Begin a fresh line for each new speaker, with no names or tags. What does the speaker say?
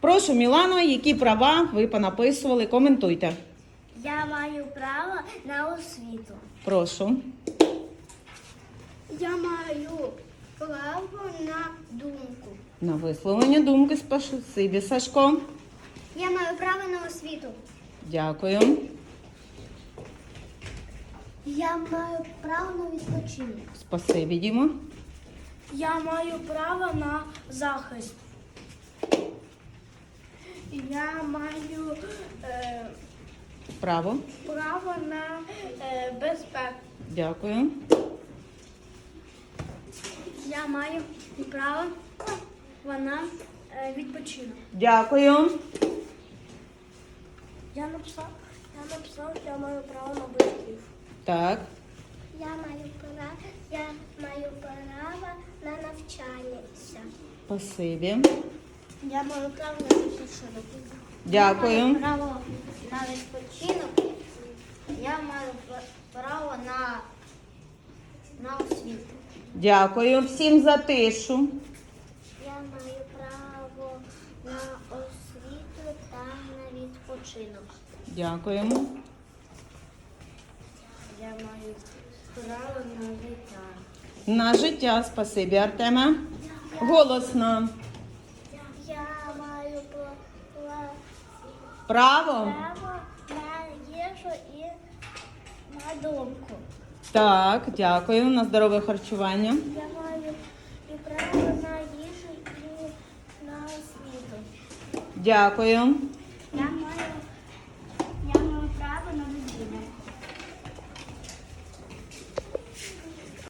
Прошу, Мілано, які права ви понаписували? Коментуйте.
Я маю право на освіту.
Прошу.
Я маю право на думку.
На висловлення думки спасибі, Сашко.
Я маю право на освіту.
Дякую.
Я маю право на відпочинок.
Спасибі, Дімо.
Я маю право на захист. Я маю е,
Право.
право на е, безпеку.
Дякую.
Я маю право на е, відпочинок.
Дякую.
Я написав, я написав, я маю право на батьків.
Так.
Я маю право, я маю право на навчання.
Спасибі.
Я маю право на відпочинок.
Дякую.
Я маю право на відпочинок. Я маю право на, на освіту.
Дякую всім за тишу.
Я маю право на освіту та на відпочинок.
Дякуємо.
Я маю право на життя.
На життя, спасибі, Артеме. Голосно.
Маю Право. на їжу і на думку.
Так, дякую. На здорове харчування.
Я маю і право на їжу і на освіту.
Дякую.